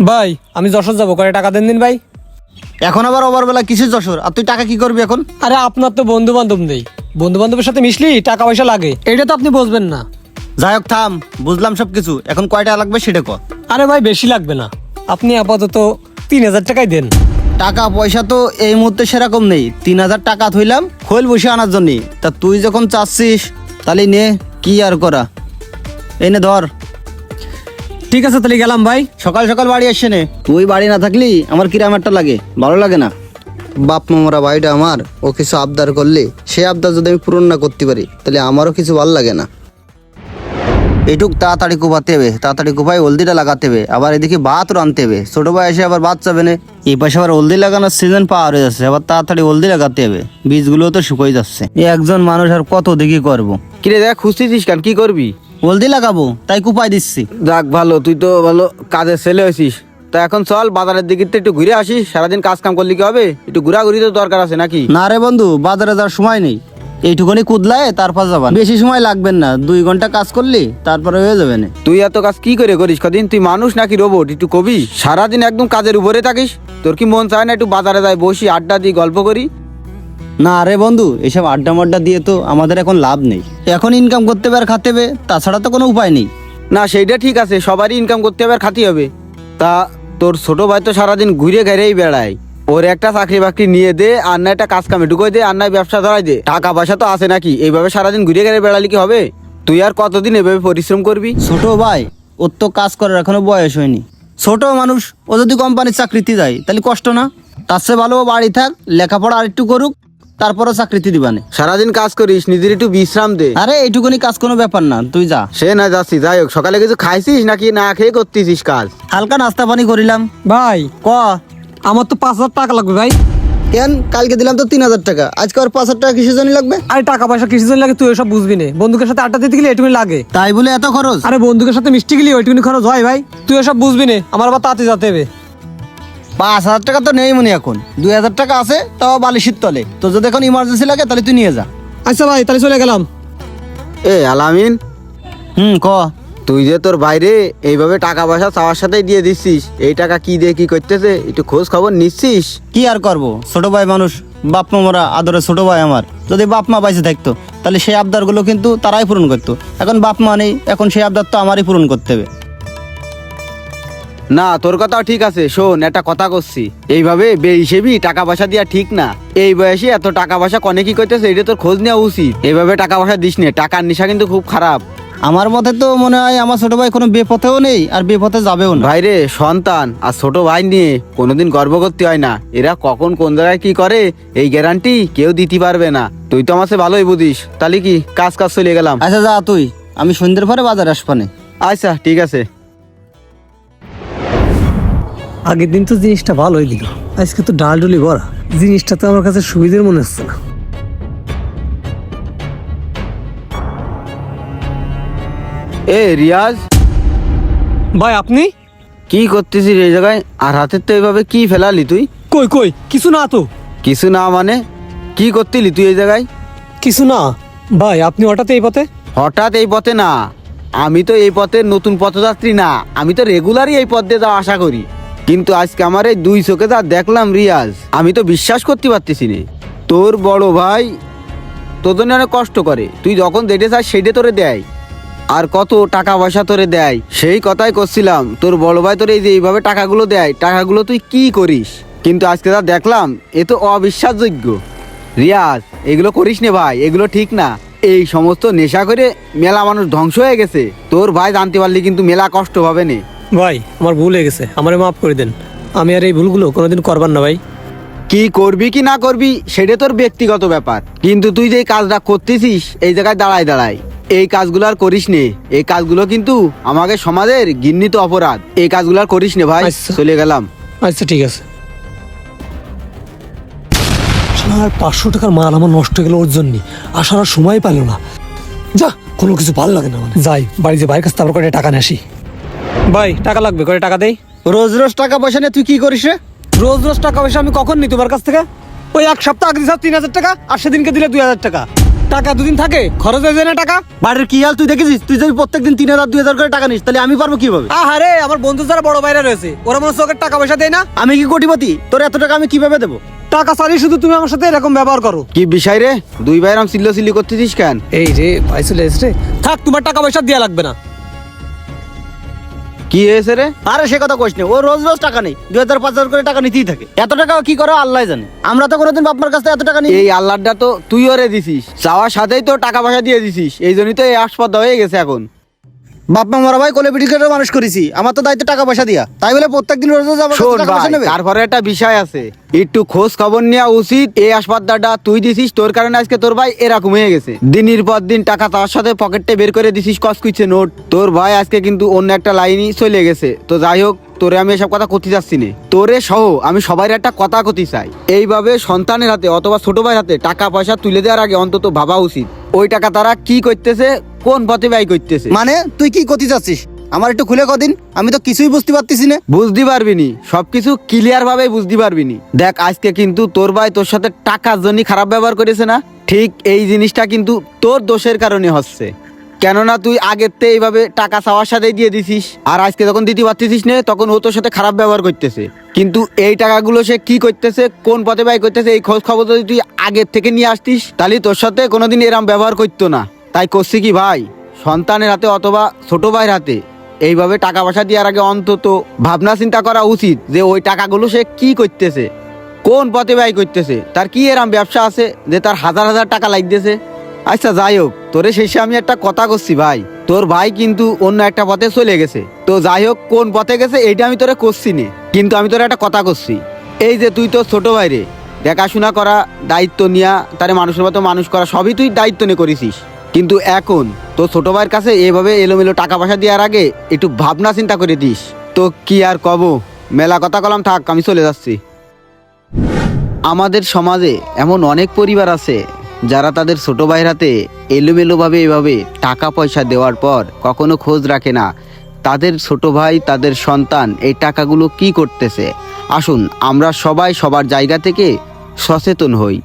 ভাই আমি যশোর যাব। করে টাকা দেন দিন ভাই? এখন আবার ওভারবেলা কিসের যশোর? আর তুই টাকা কি করবি এখন? আরে আপনার তো বন্ধু বান্ধব নেই। বন্ধু বান্ধবের সাথে মিশলি টাকা পয়সা লাগে। এটা তো আপনি বুঝবেন না। যাই হোক থাম। বুঝলাম সব কিছু এখন কয়টা লাগবে সেটা কর। আরে ভাই বেশি লাগবে না। আপনি আপাতত তিন হাজার টাকাই দেন। টাকা পয়সা তো এই মুহূর্তে সেরকম নেই। তিন হাজার টাকা থইলাম খোল বসে আনার জন্য। তা তুই যখন চাচ্ছিস তাহলে নে কি আর করা? এনে ধর। ঠিক আছে তাহলে গেলাম ভাই। সকাল সকাল বাড়ি আসছে নে। তুই বাড়ি না থাকলি আমার কিরাম একটা লাগে। ভালো লাগে না। বাপ মামরা বাড়িটা আমার ও কিছু আবদার করলে সে আবদার যদি আমি পূরণ না করতে পারি তাহলে আমারও কিছু ভালো লাগে না। এটুক তাড়াতাড়ি কুপাতে হবে তাড়াতাড়ি কুপাই হলদিটা লাগাতে হবে আবার এদিকে ভাত রানতে হবে। ছোট ভাই এসে আবার ভাত চাবে না। এই পাশে আবার হলদি লাগানোর সিজন পাওয়ার হয়ে যাচ্ছে আবার তাড়াতাড়ি হলদি লাগাতে হবে। বীজগুলো তো শুকিয়ে যাচ্ছে। একজন মানুষ আর কত দেখি করব? কিরে দেখ খুঁজতেছিস কেন? কি করবি? হলদি লাগাবো তাই কুপাই দিচ্ছি। যাক ভালো তুই তো ভালো কাজের ছেলে হয়েছিস। তা এখন চল বাজারের দিকে একটু ঘুরে আসিস সারাদিন কাজ কাম করলে কি হবে? একটু ঘোরাঘুরি তো দরকার আছে নাকি? না রে বন্ধু বাজারে যাওয়ার সময় নেই। এইটুকুনি কুদলায় তারপর যাবান বেশি সময় লাগবেন না দুই ঘণ্টা কাজ করলি তারপরে হয়ে যাবে না। তুই এত কাজ কি করে করিস? কদিন তুই মানুষ নাকি রোবট একটু কবি? সারাদিন একদম কাজের উপরে থাকিস? তোর কি মন চায় না একটু বাজারে যাই বসি আড্ডা দিই গল্প করি? না আরে বন্ধু এসব আড্ডা মাড্ডা দিয়ে তো আমাদের এখন লাভ নেই। এখন ইনকাম করতে হবে আর খাতে হবে তাছাড়া তো কোনো উপায় নেই। না সেইটা ঠিক আছে সবারই ইনকাম করতে হবে আর খাতি হবে। তা তোর ছোট ভাই তো সারাদিন ঘুরে ঘেরেই বেড়ায়। ওর একটা চাকরি বাকরি নিয়ে দে আর না একটা কাজ কামে ঢুকোয় দে আর না ব্যবসা ধরাই দে। টাকা পয়সা তো আছে নাকি এইভাবে সারাদিন ঘুরে ঘেরে বেড়ালে কি হবে? তুই আর কতদিন এভাবে পরিশ্রম করবি? ছোট ভাই ওর তো কাজ করার এখনও বয়স হয়নি। ছোট মানুষ ও যদি কোম্পানির চাকরিতে যায় তাহলে কষ্ট না? তার চেয়ে ভালো বাড়ি থাক লেখাপড়া আর একটু করুক তারপরও চাকরিতে দিবানে সারাদিন কাজ করিস নিজের একটু বিশ্রাম দে। আরে এইটুকুনি কাজ কোনো ব্যাপার না তুই যা। সে না যাচ্ছি যাই হোক সকালে কিছু খাইছিস নাকি না খেয়ে করতেছিস কাজ হালকা নাস্তা পানি করিলাম। ভাই ক? আমার তো পাঁচ হাজার টাকা লাগবে ভাই। কেন? কালকে দিলাম তো তিন হাজার টাকা। আজকে আর পাঁচ হাজার টাকা কিসের জন্য লাগবে? আরে টাকা পয়সা কিসের জন্য লাগে তুই এসব বুঝবি না। বন্ধুকের সাথে আড্ডা দিতে গেলে এটুকুনি লাগে। তাই বলে এত খরচ? আরে বন্ধুকের সাথে মিষ্টি গেলে ওইটুকুনি খরচ হয় ভাই। তুই এসব বুঝবি না আমার আবার তাতে যেতে হবে। পাঁচ হাজার টাকা তো নেই মনে এখন। দুই হাজার টাকা আছে তাও বালিশির তলে। তো যদি এখন ইমার্জেন্সি লাগে তাহলে তুই নিয়ে যা। আচ্ছা ভাই তাহলে চলে গেলাম। এ আলামিন। হুম ক? তুই যে তোর বাইরে এইভাবে টাকা পয়সা চাওয়ার সাথেই দিয়ে দিচ্ছিস এই টাকা কি দিয়ে কি করতেছে একটু খোঁজ খবর নিচ্ছিস? কি আর করব? ছোট ভাই মানুষ বাপ মা মরা আদরে ছোট ভাই আমার। যদি বাপ মা বাইসে থাকতো তাহলে সেই আবদারগুলো কিন্তু তারাই পূরণ করতো। এখন বাপ মা নেই এখন সেই আবদার তো আমারই পূরণ করতে হবে। না তোর কথাও ঠিক আছে। শোন একটা কথা করছি। এইভাবে বেহিসেবি টাকা পয়সা দেওয়া ঠিক না। এই বয়সে এত টাকা পয়সা কনে কি করতেছে? এটা তোর খোঁজ নেওয়া উচিত। এইভাবে টাকা পয়সা দিস নে টাকার নেশা কিন্তু খুব খারাপ। আমার মতে তো মনে হয় আমার ছোট ভাই কোনো বেপথেও নেই আর বেপথে যাবেও না। ভাইরে সন্তান আর ছোট ভাই নিয়ে কোনোদিন গর্ব করতে হয় না। এরা কখন কোন জায়গায় কি করে এই গ্যারান্টি কেউ দিতে পারবে না। তুই তো আমার সে ভালোই বুঝিস। তাহলে কি কাজ কাজ চলে গেলাম? আচ্ছা যা তুই। আমি সন্ধ্যের পরে বাজার আসবানে আচ্ছা ঠিক আছে। আগের দিন তো জিনিসটা ভালোই দিল। আজকে তো ডাল ডুলি ভরা জিনিসটা তো আমার কাছে সুবিধের মনে হচ্ছে না। এ রিয়াজ। ভাই আপনি? কি করতেছিস এই জায়গায়? আর হাতের তো এইভাবে কি ফেলালি তুই? কই কই? কিছু না তো। কিছু না মানে? কি করতিলি তুই এই জায়গায়? কিছু না। ভাই আপনি হঠাৎ এই পথে? হঠাৎ এই পথে না। আমি তো এই পথের নতুন পথযাত্রী না। আমি তো রেগুলারই এই পথ দিয়ে যাওয়া আশা করি। কিন্তু আজকে আমার এই দুই চোখে যা দেখলাম রিয়াজ, আমি তো বিশ্বাস করতে পারতেছি না। তোর বড় ভাই তোর জন্য অনেক কষ্ট করে। তুই যখন যেতে চাস সেইটা তোরে দেয়। আর কত টাকা পয়সা তোরে দেয়, সেই কথাই করছিলাম। তোর বড় ভাই তোর এই যে এইভাবে টাকাগুলো দেয়, টাকাগুলো তুই কি করিস? কিন্তু আজকে যা দেখলাম, এ তো অবিশ্বাসযোগ্য। রিয়াজ, এগুলো করিস নে ভাই, এগুলো ঠিক না। এই সমস্ত নেশা করে মেলা মানুষ ধ্বংস হয়ে গেছে। তোর ভাই জানতে পারলি কিন্তু মেলা কষ্ট হবে নে। ভাই আমার ভুল হয়ে গেছে। আমারে মাফ করে দেন। আমি আর এই ভুলগুলো কোনোদিন করবার না ভাই। কি করবি কি না করবি সেটা তোর ব্যক্তিগত ব্যাপার। কিন্তু তুই যে কাজটা করতেছিস এই জায়গায় দাঁড়ায় দাঁড়ায়। এই কাজগুলো আর করিস নে। এই কাজগুলো কিন্তু আমাকে সমাজের ঘৃণিত অপরাধ। এই কাজগুলো আর করিস নে ভাই। আচ্ছা। চলে গেলাম। আচ্ছা ঠিক আছে। আর পাঁচশো টাকার মাল আমার নষ্ট হয়ে গেল ওর জন্য। আসার আর সময় পেল না। যা কোনো কিছু ভালো লাগে না মানে যাই বাড়ি যে বাইরের কাছে তারপর করে টাকা নিয়ে আসি। ভাই টাকা লাগবে? করে টাকা দেই। রোজ রোজ টাকা পয়সা নিয়ে তুই কি করিস রে? রোজ রোজ টাকা পয়সা আমি কখন নি তোমার কাছ থেকে? ওই এক সপ্তাহ আগে দিয়েছ তিন হাজার টাকা আর সেদিনকে দিলে দুই হাজার টাকা। টাকা দুদিন থাকে খরচ হয়ে যায় না টাকা। বাড়ির কি হাল তুই দেখেছিস তুই যদি প্রত্যেকদিন তিন হাজার দুই হাজার করে টাকা নিস তাহলে আমি পারব কীভাবে? আহারে আমার বন্ধু যারা বড় বাইরে রয়েছে ওরা মনে হচ্ছে টাকা পয়সা দেয় না। আমি কি কোটিপতি? তোর এত টাকা আমি কীভাবে দেবো? টাকা সারি শুধু তুমি আমার সাথে এরকম ব্যবহার করো। কি বিষয় রে? দুই ভাইয়ের আম সিল্লো সিল্লি করতেছিস কেন? এই রে ভাই চলে এসছে থাক তোমার টাকা পয়সা দেওয়া লাগবে না। কি হয়েছে রে? আরে সে কথা কইস না ও রোজ রোজ টাকা নেই দুই হাজার পাঁচ হাজার করে টাকা নিতেই থাকে। এত টাকা কি করো আল্লাহ জানে? আমরা তো কোনোদিন বাপমার কাছে এত টাকা নিই। এই আল্লাহটা তো তুই ওরে দিছিস। চাওয়ার সাথেই তো টাকা পয়সা দিয়ে দিছিস। এই জন্যই তো এই আসপদ্দা হয়ে গেছে এখন। বাপ মা মরা ভাই কোলে পিটি করে মানুষ করেছি। আমার তো দায়িত্ব টাকা পয়সা দিয়া। তাই বলে প্রত্যেকদিন রোজ আমার শোন টাকা পয়সা ভাই নেবে? তারপরে একটা বিষয় আছে। একটু খোঁজ খবর নেওয়া উচিত এই আসপাদ্দাটা তুই দিছিস তোর কারণে আজকে তোর ভাই এরকম হয়ে গেছে। দিনের পর দিন টাকা তার সাথে পকেটে বের করে দিছিস কস কুইছে নোট। তোর ভাই আজকে কিন্তু অন্য একটা লাইনই চলে গেছে। তো যাই হোক তোরে আমি এসব কথা করতে যাচ্ছি না। তোরে সহ আমি সবাই একটা কথা কতি চাই। এইভাবে সন্তানের হাতে অথবা ছোট ভাইয়ের হাতে টাকা পয়সা তুলে দেওয়ার আগে অন্তত ভাবা উচিত। ওই টাকা তারা কি করতেছে কোন পথে ব্যয় করতেছে? মানে তুই কি করতে চাচ্ছিস আমার একটু খুলে কদিন আমি তো কিছুই বুঝতে পারতেছি না। বুঝতে পারবি নি। সবকিছু ক্লিয়ার ভাবে বুঝতে পারবি নি। দেখ আজকে কিন্তু তোর ভাই তোর সাথে টাকার জন্য খারাপ ব্যবহার করেছে না? ঠিক এই জিনিসটা কিন্তু তোর দোষের কারণে হচ্ছে। কেননা তুই আগের থেকে এইভাবে টাকা চাওয়ার সাথে দিয়ে দিছিস। আর আজকে যখন দিতে পারতেছিস না তখন ও তোর সাথে খারাপ ব্যবহার করতেছে। কিন্তু এই টাকাগুলো সে কি করতেছে কোন পথে ব্যয় করতেছে এই খোঁজ খবর যদি তুই আগের থেকে নিয়ে আসতিস তাহলে তোর সাথে কোনোদিন এরম ব্যবহার করতো না। তাই করছি কি ভাই? সন্তানের হাতে অথবা ছোট ভাইয়ের হাতে। এইভাবে টাকা পয়সা দেওয়ার আগে অন্তত ভাবনা চিন্তা করা উচিত যে ওই টাকাগুলো সে কি করতেছে, কোন পথে ব্যয় করতেছে, তার কি এরম ব্যবসা আছে যে তার হাজার হাজার টাকা লাগতেছে। আচ্ছা যাই হোক, তোরে শেষে আমি একটা কথা করছি ভাই। তোর ভাই কিন্তু অন্য একটা পথে চলে গেছে। তো যাই হোক, কোন পথে গেছে এইটা আমি তোরে করছি নে। কিন্তু আমি তোরে একটা কথা করছি। এই যে তুই তোর ছোট ভাইরে দেখাশোনা করা, দায়িত্ব নেওয়া তারে মানুষের মতো মানুষ করা, সবই তুই দায়িত্ব নিয়ে করেছিস। কিন্তু এখন তো ছোট ভাইয়ের কাছে এভাবে এলোমেলো টাকা পয়সা দেওয়ার আগে একটু ভাবনা চিন্তা করে দিস। তো কি আর কব? মেলা কথা কলাম থাক, আমি চলে যাচ্ছি। আমাদের সমাজে এমন অনেক পরিবার আছে, যারা তাদের ছোট ভাইয়ের হাতে এলোমেলোভাবে এভাবে টাকা পয়সা দেওয়ার পর কখনো খোঁজ রাখে না। তাদের ছোট ভাই, তাদের সন্তান এই টাকাগুলো কি করতেছে? আসুন, আমরা সবাই সবার জায়গা থেকে সচেতন হই।